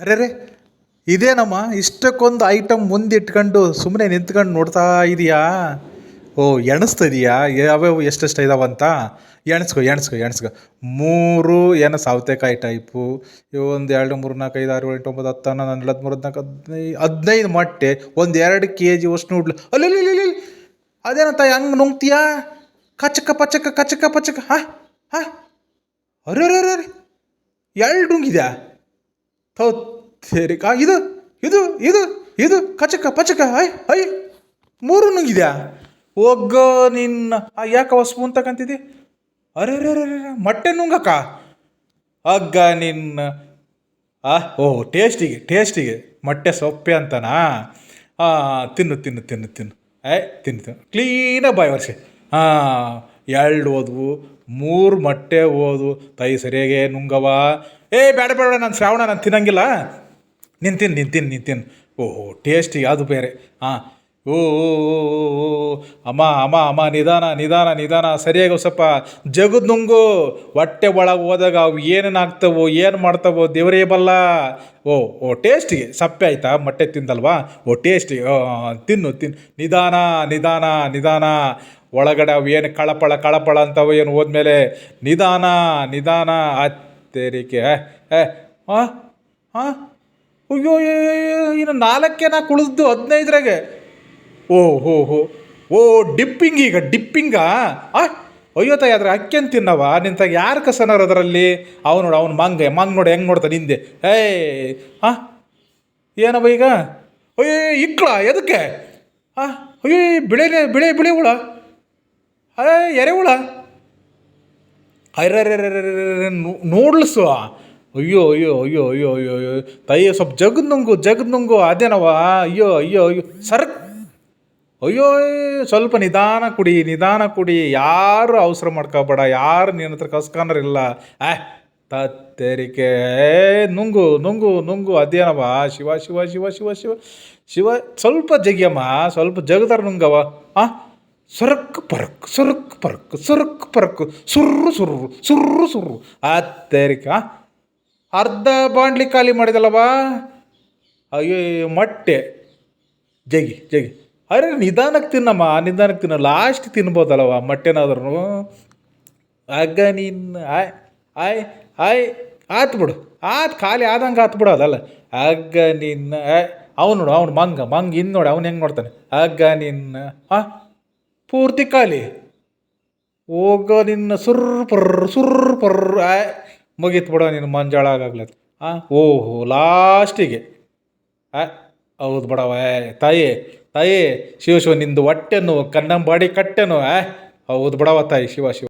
ಅರೆರೆ ಇದೇನಮ್ಮ ಇಷ್ಟಕ್ಕೊಂದು item ಮುಂದಿಟ್ಕೊಂಡು ಸುಮ್ಮನೆ ನಿಂತ್ಕೊಂಡು ನೋಡ್ತಾ ಇದೆಯಾ? ಓ ಎಣಿಸ್ತಿದೆಯಾ ಯಾವ್ಯಾವ ಎಷ್ಟೆಷ್ಟು ಇದಾವಂತ ಎಣಿಸ್ಕೊ ಎಣಿಸ್ಕೊ ಎಣಿಸ್ಕೊ. ಮೂರು ಏನು ಸೌತೆಕಾಯಿ ಟೈಪು ಇವು ಒಂದು ಎರಡು, ಮೂರು ನಾಲ್ಕು, ಐದು, ಆರು ಎಂಟು, ಒಂಬತ್ತು, ಹತ್ತು, ಹನ್ನೊಂದು, ಹನ್ನೆರಡು ಮೂರು ನಾಲ್ಕು ಹದಿನೈದು ಹದಿನೈದು ಮೊಟ್ಟೆ, ಒಂದು ಎರಡು ಕೆ ಜಿ ಅಷ್ಟು ನೋಡ್ಲಿ. ಅಲ್ಲಿ ಅದೇನಂತ ಹೆಂಗೆ ನುಂಗ್ತೀಯಾ? ಕಚಕ, ಪಚಕ ಕಚಕ, ಪಚಕ, ಹಾಂ ಹಾಂ. ಅರೆ ಅರೆ ಅರೆ ಎರಡು ನುಂಗಿದ್ಯಾ? ಥೌತ್ ತೆರಿಕ ಇದು ಇದು ಇದು ಇದು, ಕಚಕ, ಪಚಕ, ಐ ಐ, ಮೂರು ನುಂಗಿದ್ಯಾ? ಒಗ್ಗ ನಿನ್ನ, ಆ ಯಾಕವ ಸ್ಪೂನ್ ತಕಂತಿದ್ದಿ? ಅರೆ ಅರೆ ಅರೆ ಮೊಟ್ಟೆ ನುಂಗಕ್ಕ ಅಗ್ಗ ನಿನ್ನ, ಆ, ಓ, ಟೇಸ್ಟಿಗೆ ಟೇಸ್ಟಿಗೆ, ಮೊಟ್ಟೆ ಸೊಪ್ಪೆ ಅಂತನಾ? ಹಾಂ ತಿನ್ನು ತಿನ್ನು ತಿನ್ನು ತಿನ್ನು. ಏ, ತಿನ್ನು ತಿನ್ನು. ಕ್ಲೀನಾಗಿ ಬಾಯಿ ವರ್ಷ ಹಾಂ ಎರಡು ಓದ್ವು, ಮೂರು ಮೊಟ್ಟೆ ಓದು ತೈ ಸರಿಯಾಗೆ ನುಂಗವ ಏ ಬೇಡ ಬೇಡ ನಾನು ಶ್ರಾವಣ, ನಾನು ತಿನ್ನಂಗಿಲ್ಲ. ನಿಂತೀನಿ ನಿಂತೀನಿ ನಿಂತೀನಿ. ಓಹೋ ಟೇಸ್ಟ್ ಯಾವುದು ಬೇರೆ. ಹಾಂ ಓ ಅಮ್ಮ ಅಮ್ಮ ಅಮ್ಮ, ನಿಧಾನ ನಿಧಾನ ನಿಧಾನ. ಸರಿಯಾಗಿ ಸ್ವಲ್ಪ ಜಗದ್ ನುಂಗು, ಹೊಟ್ಟೆ ಒಳಗೆ ಹೋದಾಗ ಅವು ಏನೇನು ಆಗ್ತವೋ ಏನು ಮಾಡ್ತವೋ, ದೇವರೇ ಬಲ್ಲ. ಓ ಓ ಟೇಸ್ಟಿಗೆ ಸಪ್ಪೆ ಆಯ್ತಾ? ಮೊಟ್ಟೆ ತಿಂದಲ್ವಾ? ಓ ಟೇಸ್ಟಿ ತಿನ್ನು ತಿನ್ನು. ನಿಧಾನ ನಿಧಾನ ನಿಧಾನ. ಒಳಗಡೆ ಅವು ಏನು ಕಳಪಳ ಕಳಪಳ ಅಂತವು ಏನು ಹೋದ್ಮೇಲೆ ನಿಧಾನ ನಿಧಾನ. ಅತ್ತೇರಿಕೆ. ಹಾಂ ಹಾಂ. ಅಯ್ಯೋ ಇನ್ನು ನಾಲ್ಕೇನ ಕುಳಿದ್ದು ಹದಿನೈದರಾಗೆ. ಓ, ಹೋ ಹೋ. ಓ, ಡಿಪ್ಪಿಂಗ್ ಈಗ, ಡಿಪ್ಪಿಂಗ? ಆ, ಅಯ್ಯೋ ತಾಯಿ ಅದ್ರ ಅಕ್ಕೇನು ತಿನ್ನವ? ನಿಂತ ಯಾರು ಕಸನಾರ ಅದರಲ್ಲಿ? ಅವ ನೋಡು, ಅವ್ನು ಮಂಗ ಮಂಗ ನೋಡಿ, ಹೆಂಗೆ ನೋಡ್ತಾನೆ ಹಿಂದೆ. ಏಯ್ ಹಾಂ ಏನವ ಈಗ? ಅಯ್ಯೋ ಇಕ್ಳ, ಎದಕ್ಕೆ? ಆ, ಅಯ್ಯೋ ಬಿಳೆ ಬಿಳೆ, ಬಿಳಿ ಹುಳ. ಅಯ್ಯ ಎರೆ ಹುಳ. ಅರೆ ನೋಡ್ಲಿಸು ಅಯ್ಯೋ ಅಯ್ಯೋ ಅಯ್ಯೋ ಅಯ್ಯೋ ಅಯ್ಯೋ ಅಯ್ಯೋ. ತಾಯಿ ಸ್ವಲ್ಪ ಜಗದ್ ನುಂಗು ಜಗದ್ ನುಂಗು ಅದೇನವ ಅಯ್ಯೋ ಅಯ್ಯೋ ಅಯ್ಯೋ. ಸರ್, ಅಯ್ಯೋ ಸ್ವಲ್ಪ ನಿಧಾನ ಕುಡಿ ನಿಧಾನ ಕುಡಿ. ಯಾರು ಅವಸರ ಮಾಡ್ಕೋಬೇಡ, ಯಾರು ನಿನ್ನ ಹತ್ರ ಕಸ್ಕೊಂಡ್ರಿಲ್ಲ ಆ, ತತ್ತೆರಿಕೆ. ನುಂಗು ನುಂಗು ನುಂಗು ಅದೇನವ ಶಿವ ಶಿವ ಶಿವ ಶಿವ ಶಿವ ಶಿವ. ಸ್ವಲ್ಪ ಜಗ್ಯಮ್ಮ, ಸ್ವಲ್ಪ ಜಗದಾರ ನುಂಗವ. ಆ, ಸರಕ್ ಪರಕ್ ಸರಕ್ ಪರಕ್ ಸರಕ್ ಪರಕ್. ಸುರ್ರು ಸುರ್ರು ಸುರ್ರು ಸುರ್ರು. ಅತ್ತೇರಿಕೆ ಅರ್ಧ ಬಾಂಡ್ಲಿ ಖಾಲಿ ಮಾಡಿದಲ್ಲವಾ? ಅಯ್ಯೋ, ಮೊಟ್ಟೆ. ಜಗಿ ಜಗಿ ಅರೆ, ನಿಧಾನಕ್ಕೆ ತಿನ್ನಮ್ಮ, ನಿಧಾನಕ್ಕೆ ತಿನ್ನ. ಲಾಸ್ಟ್ ತಿನ್ಬೋದಲ್ಲವ ಮೊಟ್ಟೆನಾದ್ರೂ ಆಗ ನೀನು, ಆಯ್ ಆಯ್ ಆಯ್, ಆತು ಬಿಡು. ಆತ್ ಖಾಲಿ ಆದಂಗೆ ಆತ್ ಬಿಡು ಅದಲ್ಲ. ಆಗ ನಿನ್ನ ಅವ್ನು ನೋಡು, ಅವ್ನು ಮಂಗ ಮಂಗ ಇನ್ನು ನೋಡಿ, ಅವ್ನು ಹೆಂಗೆ ನೋಡ್ತಾನೆ. ಅಗ್ಗ ನಿನ್ನ ಹಾಂ ಪೂರ್ತಿ ಖಾಲಿ. ಹೋಗೋ ನಿನ್ನ ಸುರ್ ಪರ್ರ ಸುರ್ ಪರ್ರ, ಆಯ್. ಮುಗೀತು ಬಿಡೋ ನಿನ್ನ ಮಂಜಾಳ ಆಗಾಗ್ಲತ್ತ ಹಾಂ ಓಹೋ ಲಾಸ್ಟಿಗೆ. ಆ, ಹೌದು ಬಡವ ತಾಯಿ ತಾಯಿ ಶಿವ ಶಿವ ನಿಂದು ಹೊಟ್ಟೆನು ಕನ್ನಂಬಾಡಿ ಕಟ್ಟೆನು ಹೌದು ಬಡವ ತಾಯಿ ಶಿವ ಶಿವ.